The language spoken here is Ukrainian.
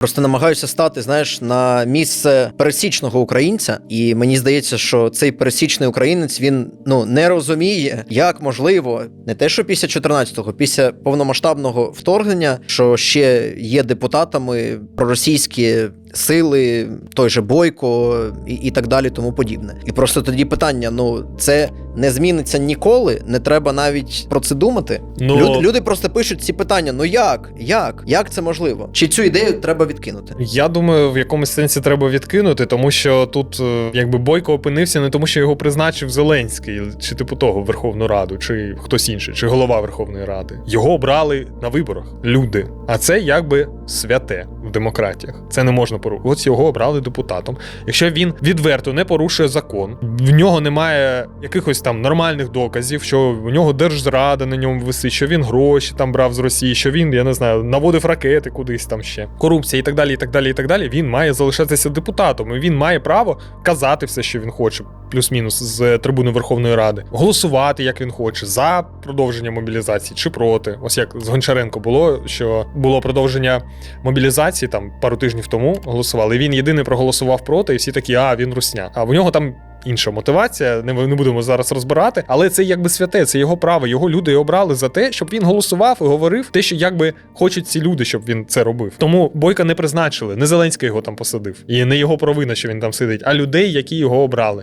Просто намагаюся стати, знаєш, на місце пересічного українця, і мені здається, що цей пересічний українець він ну не розуміє, як можливо, не те, що після 14-го, після повномасштабного вторгнення, що ще є депутатами проросійські сили, той же Бойко і, і так далі, тому подібне. І просто тоді питання: ну це не зміниться ніколи, не треба навіть про це думати. Ну- Люд, люди просто пишуть ці питання: ну як? Як? Як це можливо? Чи цю ідею треба відкинути? Я думаю, в якомусь сенсі треба відкинути, тому що тут е, якби Бойко опинився не тому, що його призначив Зеленський, чи типу того Верховну Раду, чи хтось інший, чи голова Верховної Ради. Його обрали на виборах люди. А це якби святе в демократіях. Це не можна порушити. Ось його обрали депутатом. Якщо він відверто не порушує закон, в нього немає якихось там нормальних доказів, що у нього держзрада на ньому висить, що він гроші там брав з Росії, що він, я не знаю, наводив ракети кудись там ще, корупція і так далі, і так далі, і так далі. Він має залишатися депутатом, і він має право казати все, що він хоче, плюс-мінус з трибуни Верховної Ради, голосувати, як він хоче, за продовження мобілізації чи проти. Ось як з Гончаренко було, що було продовження мобілізації там пару тижнів тому голосували. Він єдиний проголосував проти, і всі такі, а він русня. А в нього там. Інша мотивація, не, не будемо зараз розбирати, але це якби святе, це його право. Його люди обрали за те, щоб він голосував і говорив те, що якби хочуть ці люди, щоб він це робив. Тому Бойка не призначили, не Зеленський його там посадив, і не його провина, що він там сидить, а людей, які його обрали.